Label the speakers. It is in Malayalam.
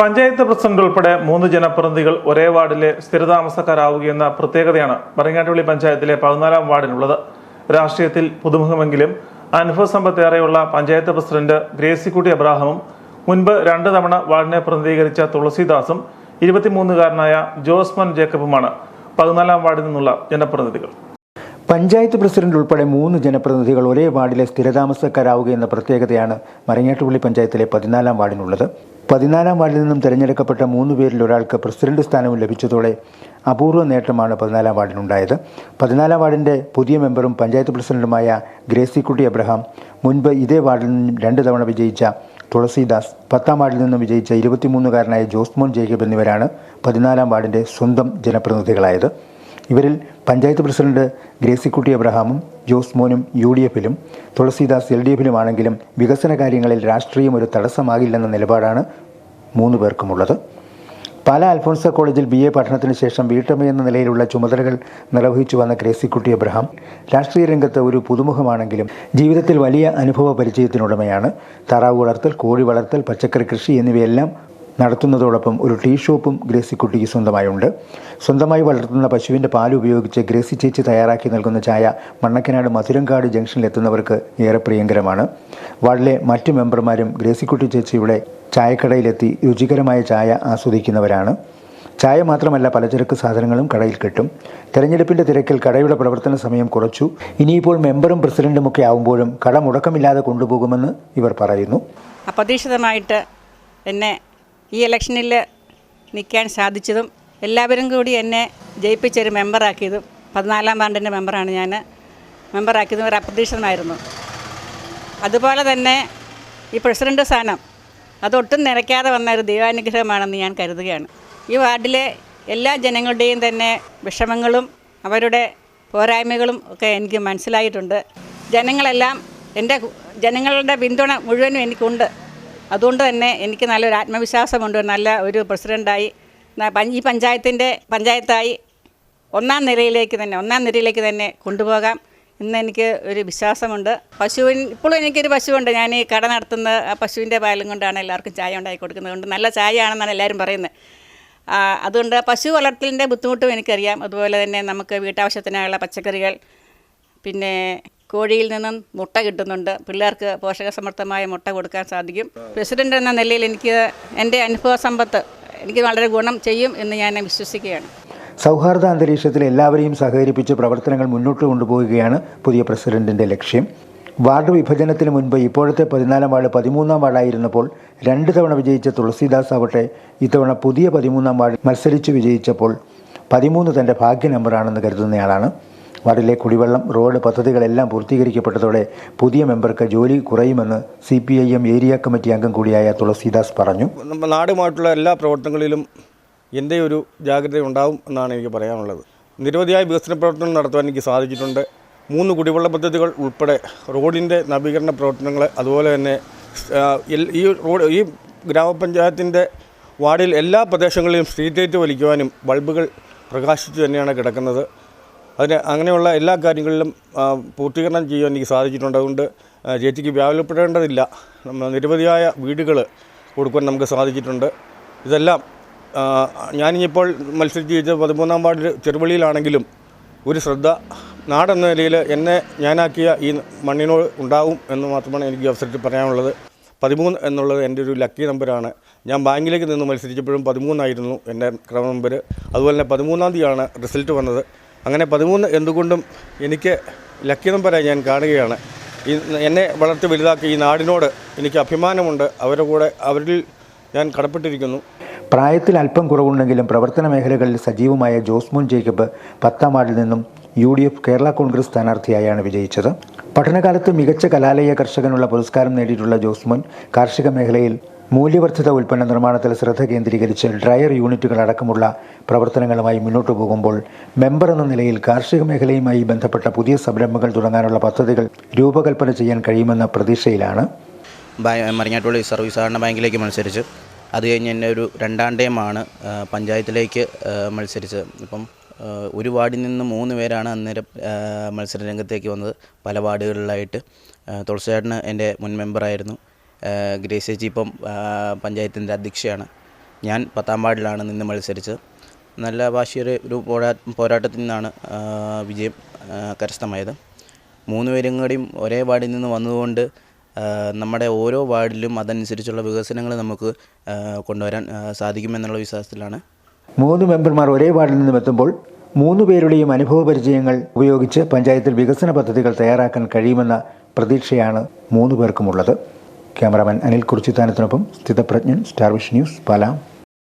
Speaker 1: പഞ്ചായത്ത് പ്രസിഡന്റ് ഉൾപ്പെടെ മൂന്ന് ജനപ്രതിനിധികൾ ഒരേ വാർഡിലെ സ്ഥിരതാമസക്കാരാവുകയെന്ന പ്രത്യേകതയാണ് മറിങ്ങാട്ടുപള്ളി പഞ്ചായത്തിലെ പതിനാലാം വാർഡിനുള്ളത്. രാഷ്ട്രീയത്തിൽ പുതുമുഖമെങ്കിലും അനുഭവസമ്പത്തേറെയുള്ള പഞ്ചായത്ത് പ്രസിഡന്റ് ഗ്രേസിക്കുട്ടി അബ്രാഹമും മുൻപ് രണ്ട് തവണ വാർഡിനെ പ്രതിനിധീകരിച്ച തുളസിദാസും ഇരുപത്തിമൂന്നുകാരനായ ജോസ്മൻ ജേക്കബുമാണ് പതിനാലാം വാർഡിൽ നിന്നുള്ള ജനപ്രതിനിധികൾ.
Speaker 2: പഞ്ചായത്ത് പ്രസിഡന്റ് ഉൾപ്പെടെ മൂന്ന് ജനപ്രതിനിധികൾ ഒരേ വാർഡിലെ സ്ഥിരതാമസക്കാരാവുകയെന്ന പ്രത്യേകതയാണ് മരങ്ങാട്ടുപള്ളി പഞ്ചായത്തിലെ പതിനാലാം വാർഡിനുള്ളത്. പതിനാലാം വാർഡിൽ നിന്നും തിരഞ്ഞെടുക്കപ്പെട്ട മൂന്ന് പേരിൽ ഒരാൾക്ക് പ്രസിഡന്റ് സ്ഥാനവും ലഭിച്ചതോടെ അപൂർവ നേട്ടമാണ് പതിനാലാം വാർഡിനുണ്ടായത്. പതിനാലാം വാർഡിന്റെ പുതിയ മെമ്പറും പഞ്ചായത്ത് പ്രസിഡന്റുമായ ഗ്രേസിക്കുട്ടി അബ്രഹാം മുൻപ് ഇതേ വാർഡിൽ നിന്നും രണ്ട് തവണ വിജയിച്ച തുളസീദാസ് പത്താം വാർഡിൽ നിന്നും വിജയിച്ച ഇരുപത്തിമൂന്നുകാരനായ ജോസ്മോൻ ജേക്കബ് എന്നിവരാണ് പതിനാലാം വാർഡിന്റെ സ്വന്തം ജനപ്രതിനിധികളായത്. ഇവരിൽ പഞ്ചായത്ത് പ്രസിഡന്റ് ഗ്രേസിക്കുട്ടി അബ്രഹാമും ജോസ് മോനും യു ഡി എഫിലും തുളസീദാസ് എൽ ഡി എഫിലുമാണെങ്കിലും വികസന കാര്യങ്ങളിൽ രാഷ്ട്രീയം ഒരു തടസ്സമാകില്ലെന്ന നിലപാടാണ് മൂന്ന് പേർക്കുമുള്ളത്. പാല അൽഫോൺസ കോളേജിൽ ബി എ പഠനത്തിന് ശേഷം വീട്ടമ്മയെന്ന നിലയിലുള്ള ചുമതലകൾ നിർവഹിച്ചു വന്ന ഗ്രേസിക്കുട്ടി അബ്രഹാം രാഷ്ട്രീയ രംഗത്ത് ഒരു പുതുമുഖമാണെങ്കിലും ജീവിതത്തിൽ വലിയ അനുഭവ പരിചയത്തിനുടമയാണ്. താറാവ് വളർത്തൽ കോഴി വളർത്തൽ പച്ചക്കറി കൃഷി എന്നിവയെല്ലാം നടത്തുന്നതോടൊപ്പം ഒരു ടീ ഷോപ്പും ഗ്രേസിക്കുട്ടിക്ക് സ്വന്തമായുണ്ട്. സ്വന്തമായി വളർത്തുന്ന പശുവിന്റെ പാൽ ഉപയോഗിച്ച് ഗ്രേസി ചേച്ചി തയ്യാറാക്കി നൽകുന്ന ചായ മണ്ണക്കനാട് മധുരങ്കാട് ജംഗ്ഷനിൽ എത്തുന്നവർക്ക് ഏറെ പ്രിയങ്കരമാണ്. വാർഡിലെ മറ്റു മെമ്പർമാരും ഗ്രേസിക്കുട്ടി ചേച്ചിയുടെ ചായക്കടയിലെത്തി രുചികരമായ ചായ ആസ്വദിക്കുന്നവരാണ്. ചായ മാത്രമല്ല പലചരക്ക് സാധനങ്ങളും കടയിൽ കിട്ടും. തെരഞ്ഞെടുപ്പിന്റെ തിരക്കിൽ കടയുടെ പ്രവർത്തന സമയം കുറച്ചു. ഇനിയിപ്പോൾ മെമ്പറും പ്രസിഡന്റും ഒക്കെ ആവുമ്പോഴും കട മുടക്കമില്ലാതെ കൊണ്ടുപോകുമെന്ന് ഇവർ പറയുന്നു.
Speaker 3: അപ്രതീക്ഷിതമായിട്ട് എന്നെ ഈ ഇലക്ഷനിൽ നിൽക്കാൻ സാധിച്ചതും എല്ലാവരും കൂടി എന്നെ ജയിപ്പിച്ചൊരു മെമ്പറാക്കിയതും പതിനാലാം വാർഡിന്റെ മെമ്പറാണ് ഞാൻ. മെമ്പറാക്കിയതും ഒരു അപ്രതീക്ഷിതമായിരുന്നു. അതുപോലെ തന്നെ ഈ പ്രസിഡന്റ് സ്ഥാനം അതൊട്ടും നിലയ്ക്കാതെ വന്ന ഒരു ദൈവാനുഗ്രഹമാണെന്ന് ഞാൻ കരുതുകയാണ്. ഈ വാർഡിലെ എല്ലാ ജനങ്ങളുടെയും തന്നെ വിഷമങ്ങളും അവരുടെ പോരായ്മകളും ഒക്കെ എനിക്ക് മനസ്സിലായിട്ടുണ്ട്. ജനങ്ങളെല്ലാം എന്റെ ജനങ്ങളുടെ പിന്തുണ മുഴുവനും എനിക്കുണ്ട്. അതുകൊണ്ട് തന്നെ എനിക്ക് നല്ലൊരു ആത്മവിശ്വാസമുണ്ട്. നല്ല ഒരു പ്രസിഡന്റായി ഈ പഞ്ചായത്തിന്റെ പഞ്ചായത്തായി ഒന്നാം നിരയിലേക്ക് തന്നെ ഒന്നാം നിരയിലേക്ക് തന്നെ കൊണ്ടുപോകാം ഇന്ന് എനിക്ക് ഒരു വിശ്വാസമുണ്ട്. പശുവിൻ ഇപ്പോഴും എനിക്കൊരു പശുവുണ്ട്. ഞാൻ ഈ കട നടത്തുന്ന ആ പശുവിന്റെ പാലും കൊണ്ടാണ് എല്ലാവർക്കും ചായ ഉണ്ടാക്കി കൊടുക്കുന്നത്. കൊണ്ട് നല്ല ചായ ആണെന്നാണ് എല്ലാവരും പറയുന്നത്. അതുകൊണ്ട് പശു വളർത്തലിന്റെ ബുദ്ധിമുട്ടും എനിക്കറിയാം. അതുപോലെ തന്നെ നമുക്ക് വീട്ടാവശ്യത്തിനായുള്ള പച്ചക്കറികൾ പിന്നെ കോഴിയിൽ നിന്നും മുട്ട കിട്ടുന്നുണ്ട്. പിള്ളേർക്ക് പോഷകസമൃദ്ധമായ മുട്ട കൊടുക്കാൻ സാധിക്കും. പ്രസിഡന്റ് എന്ന നിലയിൽ എനിക്ക് എന്റെ അനുഭവ സമ്പത്ത് എനിക്ക് വളരെ ഗുണം ചെയ്യും എന്ന് ഞാൻ വിശ്വസിക്കുകയാണ്.
Speaker 2: സൗഹാർദ്ദ അന്തരീക്ഷത്തിൽ എല്ലാവരെയും സഹകരിപ്പിച്ച് പ്രവർത്തനങ്ങൾ മുന്നോട്ട് കൊണ്ടുപോവുകയാണ് പുതിയ പ്രസിഡന്റിന്റെ ലക്ഷ്യം. വാർഡ് വിഭജനത്തിന് മുൻപ് ഇപ്പോഴത്തെ പതിനാലാം വാർഡ് പതിമൂന്നാം വാർഡായിരുന്നപ്പോൾ രണ്ട് തവണ വിജയിച്ച തുളസീദാസ് ആവട്ടെ ഇത്തവണ പുതിയ പതിമൂന്നാം വാർഡ് മത്സരിച്ച് വിജയിച്ചപ്പോൾ പതിമൂന്ന് തന്റെ ഭാഗ്യ നമ്പറാണെന്ന് കരുതുന്നയാളാണ്. വാർഡിലെ കുടിവെള്ളം റോഡ് പദ്ധതികളെല്ലാം പൂർത്തീകരിക്കപ്പെട്ടതോടെ പുതിയ മെമ്പർക്ക് ജോലി കുറയുമെന്ന് C P I M area committee അംഗം കൂടിയായ തുളസീദാസ് പറഞ്ഞു.
Speaker 4: നാടുമായിട്ടുള്ള എല്ലാ പ്രവർത്തനങ്ങളിലും എന്റെ ഒരു ജാഗ്രത ഉണ്ടാവും എന്നാണ് എനിക്ക് പറയാനുള്ളത്. നിരവധിയായ വികസന പ്രവർത്തനങ്ങൾ നടത്തുവാൻ എനിക്ക് സാധിച്ചിട്ടുണ്ട്. മൂന്ന് കുടിവെള്ള പദ്ധതികൾ ഉൾപ്പെടെ റോഡിന്റെ നവീകരണ പ്രവർത്തനങ്ങൾ അതുപോലെ തന്നെ ഈ റോഡ് ഈ ഗ്രാമപഞ്ചായത്തിന്റെ വാർഡിൽ എല്ലാ പ്രദേശങ്ങളിലും സ്ട്രീറ്റ് ലൈറ്റ് വലിക്കുവാനും ബൾബുകൾ പ്രകാശിച്ചു തന്നെയാണ് കിടക്കുന്നത്. അതിന് അങ്ങനെയുള്ള എല്ലാ കാര്യങ്ങളിലും പൂർത്തീകരണം ചെയ്യാൻ എനിക്ക് സാധിച്ചിട്ടുണ്ട്. അതുകൊണ്ട് ചേച്ചിക്ക് വ്യാകുലപ്പെടേണ്ടതില്ല. നിരവധിയായ വീടുകൾ കൊടുക്കാൻ നമുക്ക് സാധിച്ചിട്ടുണ്ട്. ഇതെല്ലാം ഞാനിപ്പോൾ മത്സരിച്ച് ജയിച്ച പതിമൂന്നാം വാർഡിൽ ചെറുപള്ളിയിലാണെങ്കിലും ഒരു ശ്രദ്ധ നാടെന്ന നിലയിൽ എന്നെ ഞാനാക്കിയ ഈ മണ്ണിനോട് ഉണ്ടാവും എന്ന് മാത്രമാണ് എനിക്ക് അവസരത്തിൽ പറയാനുള്ളത്. പതിമൂന്ന് എന്നുള്ളത് എന്റെ ഒരു ലക്കി നമ്പറാണ്. ഞാൻ ബാങ്കിലേക്ക് നിന്ന് മത്സരിച്ചപ്പോഴും പതിമൂന്നായിരുന്നു എന്റെ ക്രമ നമ്പർ അതുപോലെ തന്നെ പതിമൂന്നാം തീയതിയാണ് റിസൾട്ട് വന്നത്. അങ്ങനെ പതിമൂന്ന് എന്തുകൊണ്ടും എനിക്ക് ലക്കി നമ്പറായി ഞാൻ കാണുകയാണ്. ഈ എന്നെ വളർത്തി വലുതാക്കി ഈ നാടിനോട് എനിക്ക് അഭിമാനമുണ്ട്. അവരുടെ കൂടെ അവരിൽ ഞാൻ കടപ്പെട്ടിരിക്കുന്നു.
Speaker 2: പ്രായത്തിൽ അല്പം കുറവുണ്ടെങ്കിലും പ്രവർത്തന മേഖലകളിൽ സജീവമായ ജോസ്മോൻ ജേക്കബ് പത്താം വാർഡിൽ നിന്നും U D F Kerala Congress സ്ഥാനാർത്ഥിയായാണ് വിജയിച്ചത്. പഠനകാലത്ത് മികച്ച കലാലയ കർഷകനുള്ള പുരസ്കാരം നേടിയിട്ടുള്ള ജോസ്മോൻ കാർഷിക മേഖലയിൽ മൂല്യവർദ്ധിത ഉൽപ്പന്ന നിർമ്മാണത്തിൽ ശ്രദ്ധ കേന്ദ്രീകരിച്ച് ഡ്രയർ യൂണിറ്റുകൾ അടക്കമുള്ള പ്രവർത്തനങ്ങളുമായി മുന്നോട്ടു പോകുമ്പോൾ മെമ്പർ എന്ന നിലയിൽ കാർഷിക മേഖലയുമായി ബന്ധപ്പെട്ട പുതിയ സംരംഭങ്ങൾ തുടങ്ങാനുള്ള പദ്ധതികൾ രൂപകൽപ്പന ചെയ്യാൻ കഴിയുമെന്ന പ്രതീക്ഷയിലാണ്.
Speaker 5: മറിഞ്ഞാട്ടുള്ളി സർവീസ് സഹകരണ ബാങ്കിലേക്ക് മത്സരിച്ച്. അത് കഴിഞ്ഞ് തന്നെ ഒരു രണ്ടാം ടൈമാണ് പഞ്ചായത്തിലേക്ക് മത്സരിച്ചത് ഇപ്പം ഒരു വാർഡിൽ നിന്ന് മൂന്ന് പേരാണ് അന്നേരം മത്സര രംഗത്തേക്ക് വന്നത്. പല വാർഡുകളിലായിട്ട് തുളസിയേട്ടന് എന്റെ മുൻ മെമ്പറായിരുന്നു. ഗ്രേസ് ചേച്ചി ഇപ്പം പഞ്ചായത്തിന്റെ അധ്യക്ഷയാണ്. ഞാൻ പത്താം വാർഡിലാണ് നിന്ന് മത്സരിച്ചത്. നല്ല വാശിയുടെ ഒരു പോരാ പോരാട്ടത്തിൽ നിന്നാണ് വിജയം കരസ്ഥമായത്. മൂന്ന് പേരും കൂടിയും ഒരേ വാർഡിൽ നിന്ന് വന്നതുകൊണ്ട് നമ്മുടെ ഓരോ വാർഡിലും അതനുസരിച്ചുള്ള വികസനങ്ങൾ നമുക്ക് കൊണ്ടുവരാൻ സാധിക്കുമെന്നുള്ള വിശ്വാസത്തിലാണ്.
Speaker 2: മൂന്ന് മെമ്പർമാർ ഒരേ വാർഡിൽ നിന്നും എത്തുമ്പോൾ മൂന്ന് പേരുടെയും അനുഭവ പരിചയങ്ങൾ ഉപയോഗിച്ച് പഞ്ചായത്തിൽ വികസന പദ്ധതികൾ തയ്യാറാക്കാൻ കഴിയുമെന്ന പ്രതീക്ഷയാണ് മൂന്ന് പേർക്കുമുള്ളത്. ക്യാമറാമാൻ അനിൽ കുറിച്ചിത്താനത്തിനൊപ്പം സ്ഥിതപ്രജ്ഞൻ സ്റ്റാർവിഷ് ന്യൂസ് പാലാം.